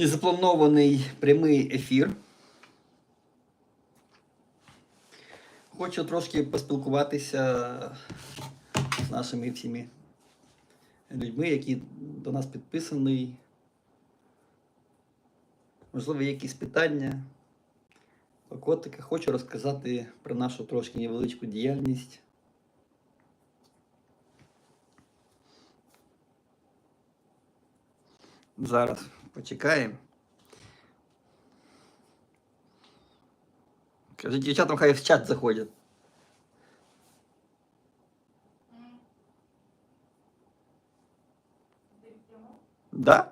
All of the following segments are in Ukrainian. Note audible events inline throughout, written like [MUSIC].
незапланований прямий ефір. Хочу трошки поспілкуватися з нашими всіми людьми, які до нас підписані. Можливо, якісь питання. По хочу розказати про нашу трошки невеличку діяльність. Зараз почекаємо. Кажіть, дівчатам хай в чат заходять. Да?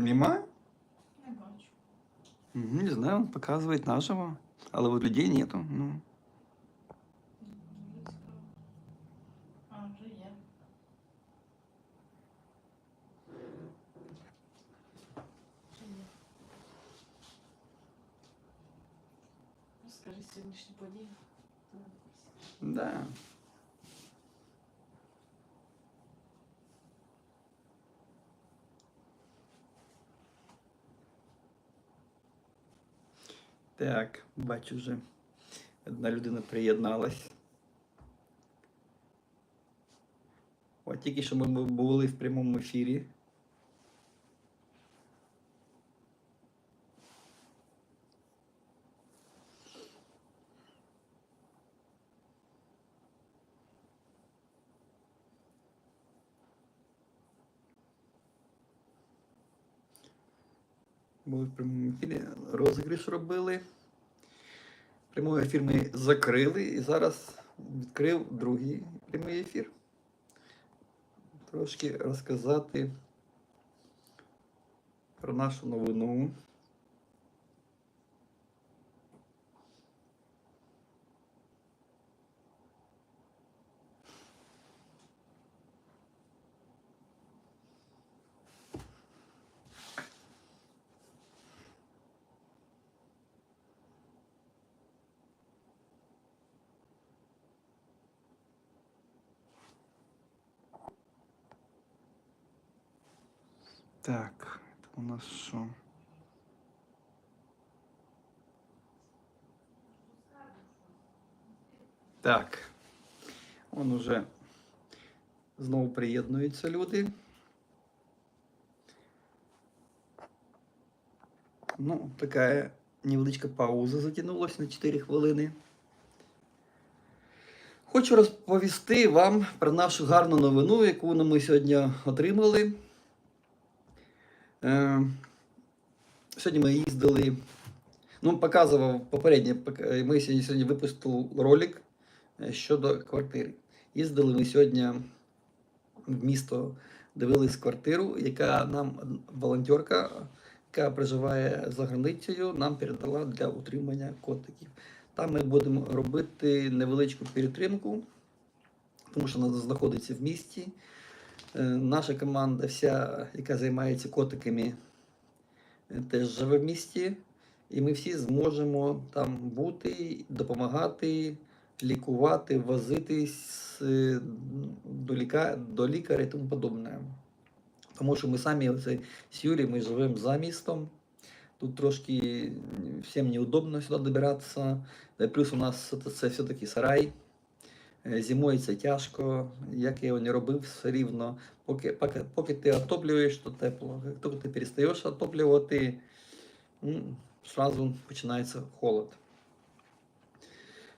Нема? Не бачу. Мгм, Не знаю, он показывает нашего. Але вот людей нету. Ну. А, вже є. Вже є. Розкажи сьогоднішні події. Да. Так, бачу вже. Одна людина приєдналась. От тільки що ми були в прямому ефірі. Були в прямому ефірі, розіграш робили. Прямий ефір ми закрили і зараз відкрив другий прямий ефір. Трошки розказати про нашу новину. Так, це у нас що? Так. Он уже знову приєднуються люди. Ну, така невеличка пауза затягнулася на 4 хвилини. Хочу розповісти вам про нашу гарну новину, яку ми сьогодні отримали. Е, Сьогодні ми їздили. Ну, показував попереднє. Ми сьогодні, сьогодні випустили ролик е, щодо квартири. Їздили ми сьогодні в місто, дивились квартиру, яка нам волонтерка, яка проживає за границею, нам передала для утримання котиків. Там ми будемо робити невеличку перетримку, тому що вона знаходиться в місті. Е, Наша команда, вся, яка займається котиками, е, теж живе в місті, і ми всі зможемо там бути, допомагати, лікувати, возитись е, до, ліка... до лікаря і тому подобне. Тому що ми самі оце, з Юрією, ми живемо за містом. Тут трошки всім неудобно сюди добиратися. Плюс у нас це все-таки сарай. Е, Зимою це тяжко, як я його не робив, все рівно. Поки, поки, поки ти отоплюєш, то тепло. Як тільки ти перестаєш отоплювати, м, зразу починається холод.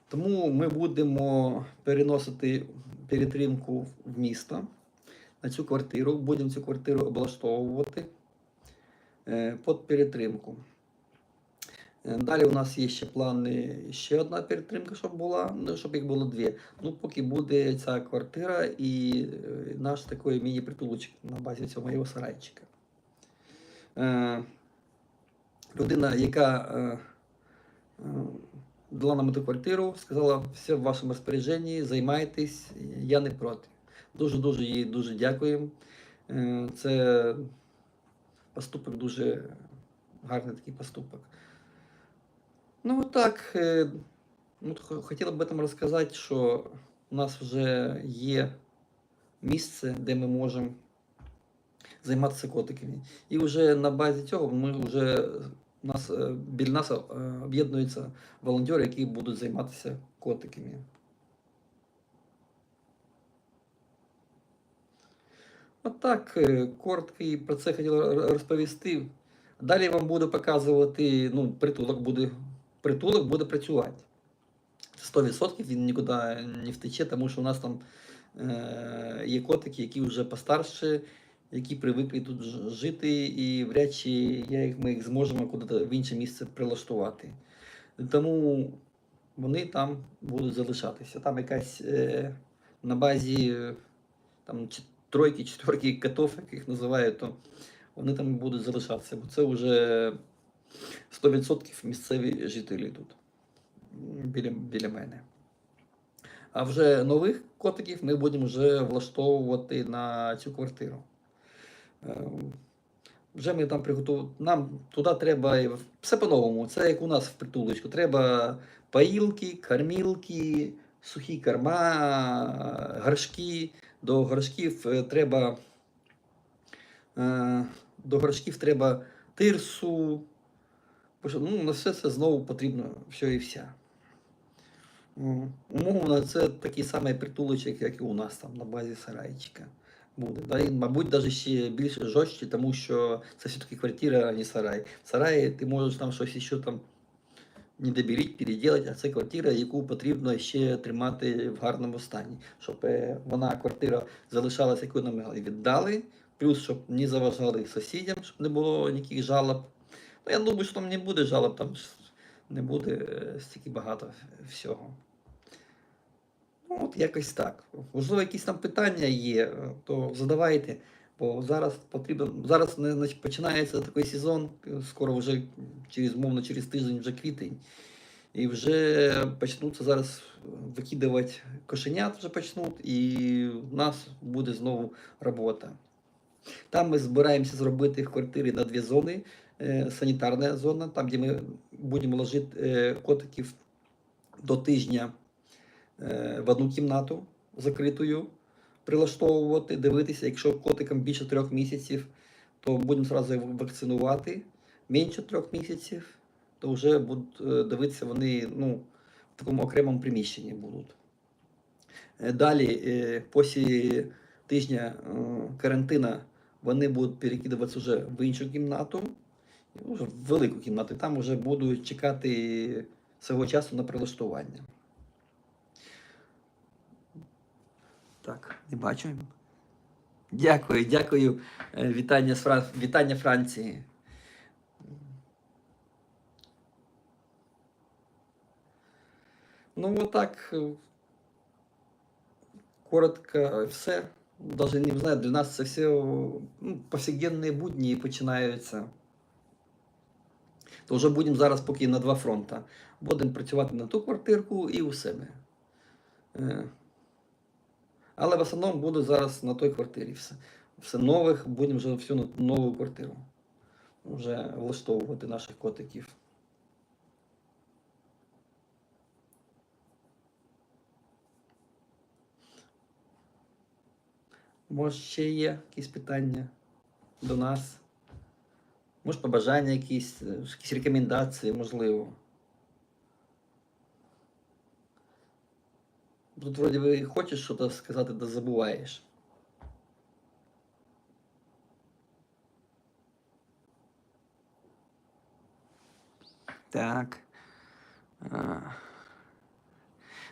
Тому ми будемо переносити перетримку в місто на цю квартиру. Будемо цю квартиру облаштовувати е, під перетримку. Е, Далі у нас є ще плани ще одна перетримка, щоб була, ну, щоб їх було дві. Ну, поки буде ця квартира і е, наш такий міні-притулочок на базі цього моєго сарайчика. Е, людина, яка е, е, дала нам цю квартиру, сказала, все в вашому розпорядженні, займайтесь, я не проти. Дуже-дуже їй дуже дякуємо. Е, Це поступок дуже гарний такий поступок. Ну, от так. е, Ну, х- хотіла б об этом розказати, що у нас вже є місце, де ми можемо займатися котиками. І вже на базі цього ми вже у нас е, біля нас е, об'єднуються волонтери, які будуть займатися котиками. От так, е, коротко про це хотіла р- розповісти. Далі я вам буду показувати, ну, притулок буде, притулок буде працювати. 100% він нікуди не втече, тому що у нас там е, є котики, які вже постарше, які привикли тут жити, і вряд чи я ми їх зможемо куди в інше місце прилаштувати. Тому вони там будуть залишатися. Там якась е, на базі е, там, тройки, [LAUGHS] четверки котов, як їх називають, то вони там будуть залишатися, бо це вже 100% місцеві жителі тут біля, біля мене. А вже нових котиків ми будемо вже влаштовувати на цю квартиру. Е, Вже ми там приготували. Нам туди треба все по-новому. Це як у нас в притулочку. Треба поїлки, кормілки, сухі корма, горшки. До горшків е, треба. е, До горшків треба тирсу. Бо що, Ну, на все це знову потрібно все і вся. Умовно, це такий самий притулочок, як і у нас там на базі сарайчика буде. Да? І, мабуть, навіть ще більше жорстче, тому що це все-таки квартира, а не сарай. В сараї ти можеш там щось ще там не доберіть, переділити, а це квартира, яку потрібно ще тримати в гарному стані, щоб е, вона, квартира, залишалася, яку нам віддали, плюс, щоб не заважали сусідям, щоб не було ніяких жалоб. Ну, я думаю, що там не буде жалоб, там не буде е, стільки багато всього. Ну, от якось так. Можливо, якісь там питання є, е, то задавайте. Бо зараз потрібно. Зараз починається такий сезон, е, скоро вже через мовно через тиждень вже квітень. І вже почнуться зараз викидувати кошенят, вже почнуть, і в нас буде знову робота. Там ми збираємося зробити в квартирі на дві зони. Е, Санітарна зона, там, де ми будемо ложити е, котиків до тижня е, в одну кімнату закритою, прилаштовувати, дивитися. Якщо котикам більше трьох місяців, то будемо зразу вакцинувати. Менше трьох місяців, то вже будуть дивитися вони ну, в такому окремому приміщенні будуть. Далі, після тижня карантину, вони будуть перекидуватися вже в іншу кімнату, Ну, велику кімнату, там вже буду чекати свого часу на прилаштування. Так, не бачу. Дякую, дякую. Е, вітання Фран... Вітання Франції. Ну, отак. Е, коротко е, все. Даже не знаю, для нас це все ну, повсякденні будні починаються. То вже будемо зараз поки на два фронта. Будемо працювати на ту квартирку і у себе. Е, Але в основному буду зараз на той квартирі. Все, все нових, будемо вже всю нову квартиру. Вже влаштовувати наших котиків. Може, ще є якісь питання до нас? Може, побажання якісь, якісь рекомендації, можливо. Тут вроді би хочеш щось сказати, да забуваєш. Так.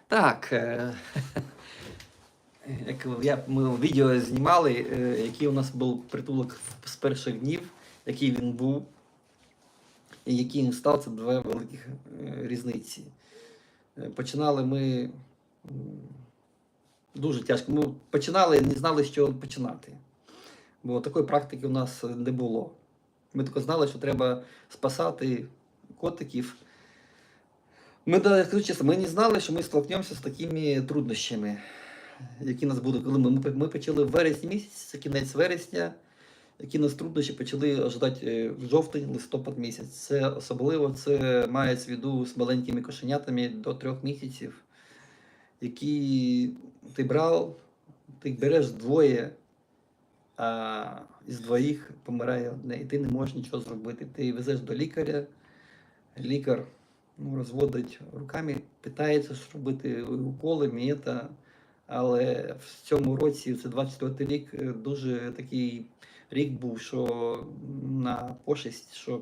Так. Як [LAUGHS] я, ми відео знімали, який у нас був притулок з перших днів, який він був, і який він став, це дві великих е, різниці. Е, Починали ми дуже тяжко. Ми починали не знали, чого починати. Бо такої практики у нас не було. Ми тільки знали, що треба спасати котиків. Ми, да, скажу чесно, ми не знали, що ми столкнемося з такими труднощами, які нас будуть. Коли ми, ми, почали в вересні місяці, кінець вересня, які нас труднощі почали ожидати е, в жовтень, листопад місяць. Це особливо це має в виду з маленькими кошенятами до трьох місяців, які ти брав, ти береш двоє, а із двоїх помирає одне, і ти не можеш нічого зробити. Ти везеш до лікаря, лікар ну, розводить руками, питається що робити уколи, м'єта. Але в цьому році, це 24 рік, е, дуже такий рік був, що на пошесть, що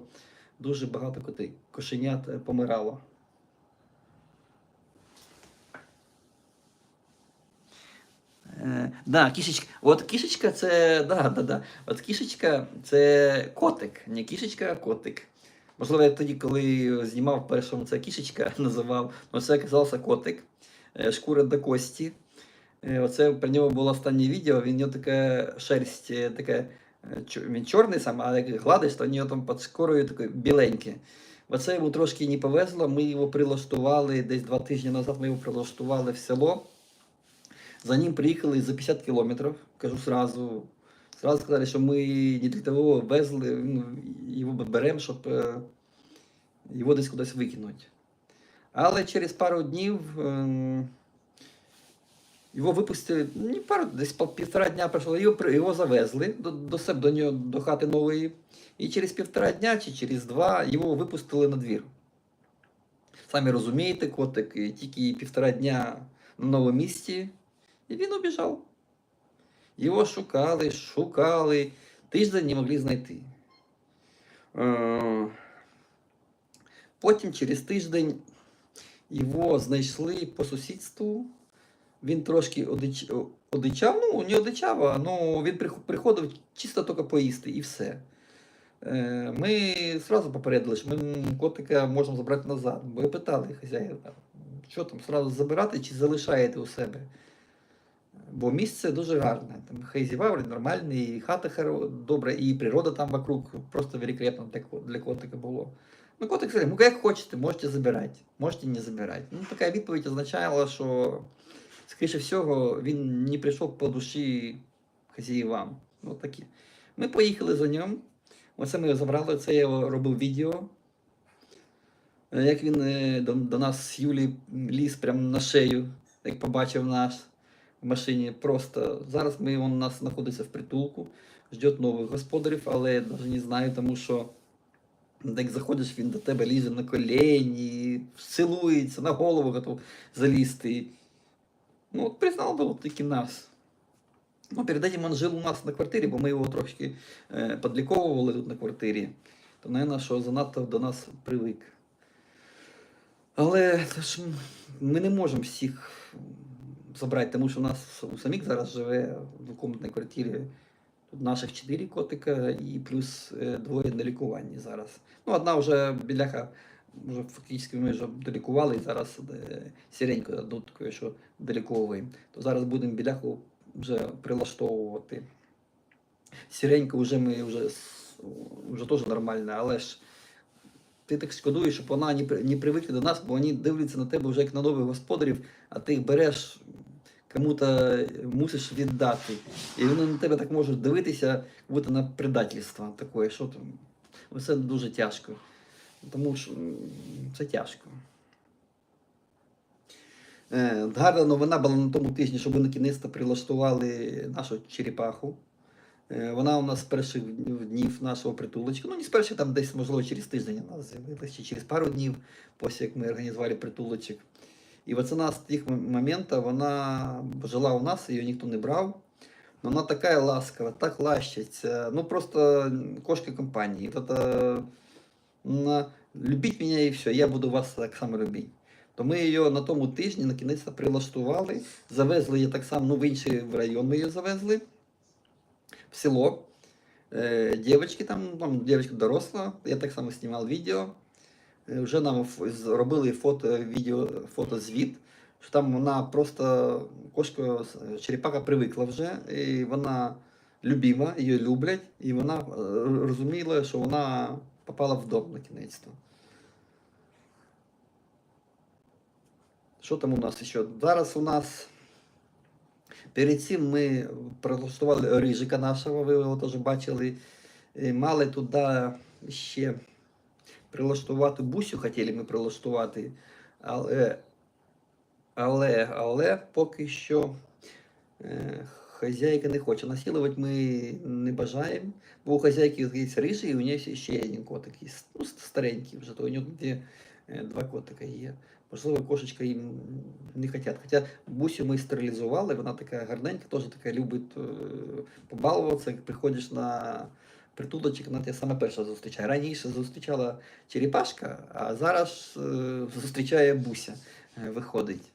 дуже багато котей, кошенят е, помирало. Е, да, кішечка. От кішечка це. Да, да, да. От кішечка це котик. Не кішечка, а котик. Можливо, я тоді, коли знімав першому це кішечка, [LAUGHS] називав, але це оказався котик. Е, Шкура до кості. Е, Оце про нього було останнє відео, він у нього така шерсть, така, він чорний сам, а як гладиш, то нього там під шкурою таке біленьке. Оце йому трошки не повезло, ми його прилаштували, десь два тижні назад ми його прилаштували в село. За ним приїхали за 50 кілометрів, кажу сразу. Сразу сказали, що ми не для того везли, ну, його беремо, щоб е, його десь кудись викинути. Але через пару днів ем, його випустили, не пару, десь півтора дня пройшло, його, його завезли до, до себе, до нього, до хати нової. І через півтора дня чи через два його випустили на двір. Самі розумієте, котик, тільки півтора дня на новому місці, і він убіжав. Його шукали, шукали, тиждень не могли знайти. Е, Потім через тиждень його знайшли по сусідству. Він трошки одич... одичав, ну не одичав, а ну, він приходив чисто тільки поїсти і все. Е, Ми одразу попередили, що ми котика можемо забрати назад. Я питали хазяїна, що там, одразу забирати чи залишаєте у себе. Бо місце дуже гарне. Там хейзівавр нормальний, і хата добра, і природа там вокруг просто великолепна для, для котика було. Ну, котик сказав, ну як хочете, можете забирати, можете не забирати. Ну, така відповідь означала, що, скоріше всього, він не прийшов по душі хазяївам. Ну, такі. Ми поїхали за ним. Оце ми його забрали, це я робив відео. Е, Як він е, до, до нас з Юлі ліз прямо на шею, як побачив нас в машині. Просто зараз ми, він у нас знаходиться в притулку, жде нових господарів, але я навіть не знаю, тому що як заходиш, він до тебе лізе на колені, цілується, на голову готов залізти. Ну, от признав би от тільки нас. Ну, перед этим он жив у нас на квартирі, бо ми його трошки е, подліковували тут на квартирі. То, мабуть, що занадто до нас привик. Але ж ми не можемо всіх забрати, тому що у нас у самих зараз живе в двокомнатній квартирі тут наших чотири котика і плюс е, двоє на лікуванні зараз. Ну, одна вже біляха вже фактично ми вже долікували, і зараз е, сіренько таке, що доліковуємо. То зараз будемо біляху вже прилаштовувати. Сіренько вже ми вже, вже теж нормально, але ж ти так шкодуєш, щоб вона не, не привикла до нас, бо вони дивляться на тебе вже як на нових господарів, а ти їх береш, кому-то мусиш віддати. І вони на тебе так можуть дивитися, будто на предательство таке, що там. Це дуже тяжко. Тому що це тяжко. Е, Гарна новина була на тому тижні, що на кінець прилаштували нашу черепаху. Е, Вона у нас з перших днів нашого притулочку. Ну, не з перших, там десь, можливо, через тиждень у з'явилася, чи через пару днів, після як ми організували притулочок. І оце нас з тих моментів вона жила у нас, її ніхто не брав. Но вона така ласкава, так лащиться. Ну, просто кошка компанії. Это, на, любіть мене і все, я буду вас так само любити. То ми її на тому тижні на кінець прилаштували, завезли її так само, ну, в інший район ми її завезли, в село. Е, дівчатки там, там дівчинка доросла, я так само знімав відео. Е, Вже нам зробили фото, відео, фотозвіт, що там вона просто кошка, черепаха привикла вже, і вона любима, її люблять, і вона е, розуміла, що вона попала в дом на кінець. Що там у нас ще? Зараз у нас перед цим ми прилаштували рижика нашого, ви його теж бачили. Е, Мали туди ще прилаштувати бусю, хотіли ми прилаштувати, але, але, але поки що е, хазяйка не хоче. Насилувати ми не бажаємо, бо у хазяйки є рижий, і у неї ще один котик, є, ну, старенький вже, то у нього де, е, два котика є. Можливо, кошечка їм не хочуть. Хоча бусю ми стерилізували, вона така гарненька, теж така любить е, побалуватися. Як приходиш на притулочок, вона тебе саме перша зустрічає. Раніше зустрічала черепашка, а зараз е, зустрічає буся, виходить.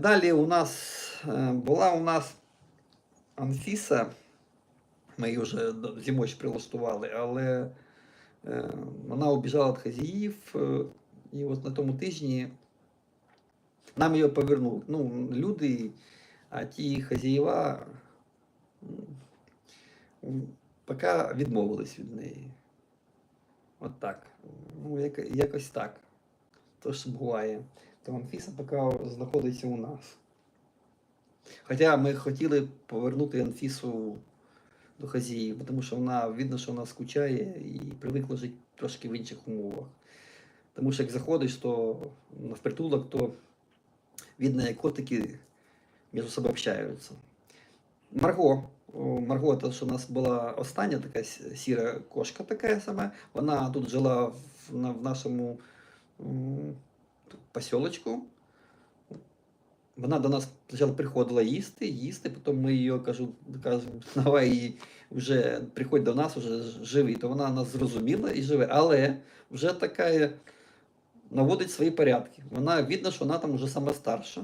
Далі у нас була у нас Анфіса. Ми її вже зимою прилаштували, але е, вона убіжала від хазяїв. е, І от на тому тижні нам її повернули. Ну, люди, а ті хазяїва поки відмовились від неї. От так. Ну, яко- якось так. То ж буває. То Анфіса поки знаходиться у нас. Хоча ми хотіли повернути Анфісу до хазяїв, тому що вона видно, що вона скучає і привикла жити трошки в інших умовах. Тому що як заходиш, то на впритулок, то видно, як котики між собою общаються. Марго. Марго, то, що у нас була остання така сіра кошка така сама. Вона тут жила в, в нашому посілочку. Вона до нас спочатку приходила їсти, їсти, потім ми її кажу, кажемо, давай вже приходь до нас, вже ж- То вона нас зрозуміла і живе. Але вже така наводить свої порядки. Вона видно, що вона там вже сама старша.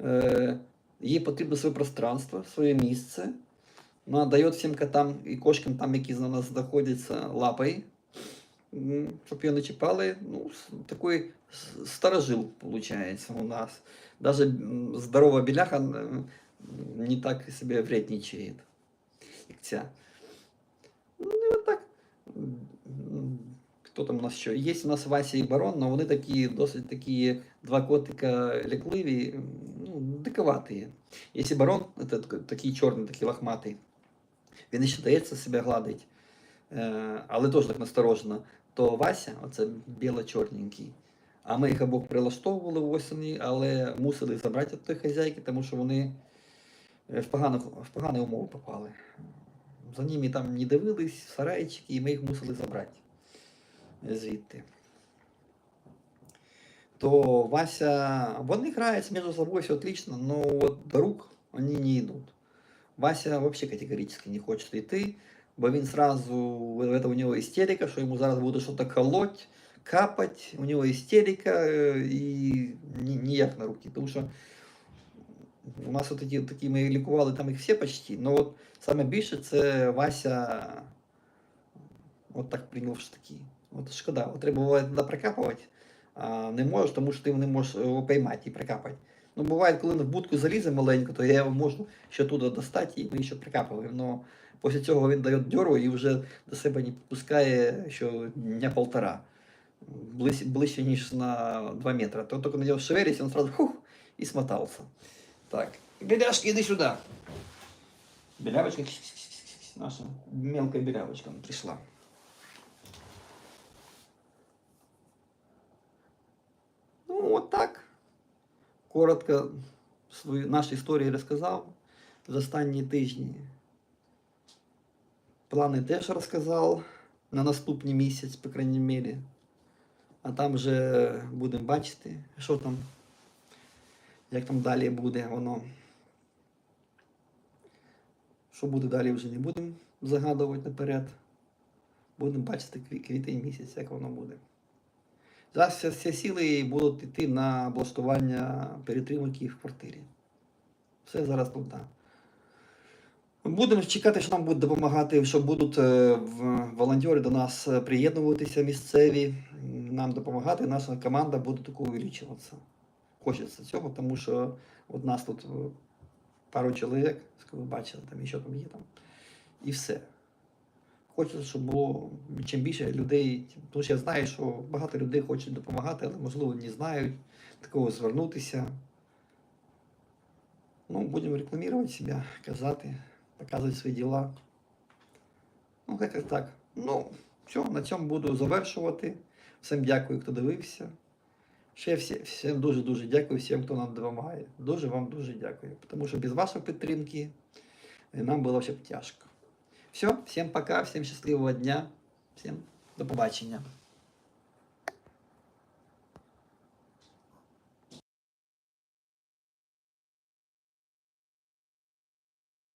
Е, їй потрібно своє пространство, своє місце. Вона дає всім котам і кошкам, там, які на нас знаходяться, лапою, щоб її не чіпали. Ну, такий старожил, виходить, у нас. Даже м, здорова біляха м, не так себе вредничает, як. Ну, і от так. М, Хто там у нас ще? Є у нас Вася і Барон, але вони такі досить такі два котика лякливі, ну, диковаті. Якщо барон, це так- такий чорний, такий лохматий, він ще дається себе гладить, е, але теж так насторожено, то Вася, оце біло-чорненький. А ми їх обох прилаштовували в осені, але мусили забрати від тої хазяйки, тому що вони е, в, поганих, в погані умови попали. За ними там не дивились, сарайчики, і ми їх мусили забрати звідти. То Вася, вони граються між собою все отлично, но вот до рук они не идут. Вася вообще категорически не хочет идти, бо він сразу, это у него истерика, что ему зараз буде что-то колоть, капать, у него истерика э, и ніяк на руки, тому що у нас от такі, такі ми лікували там їх всі почти, но от саме більше це Вася от так прийняв штаки. От шкода, от треба буває туди прикапувати, а не можеш, тому що ти не можеш його поймати і прикапати. Ну, буває, коли в будку залізе маленько, то я його можу ще туди достати і ми ще прикапуємо. Но після цього він дає дьору і вже до себе не підпускає що дня полтора. Ближче, ближче ніж на 2 метри. То тільки на нього шевелись, він сразу хух, і смотався. Так, Беляшки, иди сюда. Белявочка, наша мелкая белявочка пришла. Ну, вот так. Коротко свої, наші історії розказав за останні тижні. Плани теж розказав на наступний місяць, по крайній мірі. А там вже будемо бачити, що там, як там далі буде воно. Що буде далі, вже не будемо загадувати наперед. Будемо бачити квітень місяць, як воно буде. Зараз всі, сили будуть йти на облаштування перетримки в квартирі. Все зараз туди. Будемо чекати, що нам будуть допомагати, що будуть е, волонтери до нас е, приєднуватися місцеві, нам допомагати. Наша команда буде таку увеличуватися. Хочеться цього, тому що от нас тут е, пару чоловік, ви бачили, там що там є там. І все. Хочеться, щоб було чим більше людей, тому що я знаю, що багато людей хочуть допомагати, але можливо не знають такого звернутися. Ну, будемо рекламувати себе, казати, показувати свої діла. Ну, якось так. Ну, все, на цьому буду завершувати. Всім дякую, хто дивився. Ще всі, всім дуже-дуже дякую всім, хто нам допомагає. Дуже вам дуже дякую. Тому що без вашої підтримки е, нам було ще б тяжко. Все, всім пока, всім щасливого дня, всім до побачення.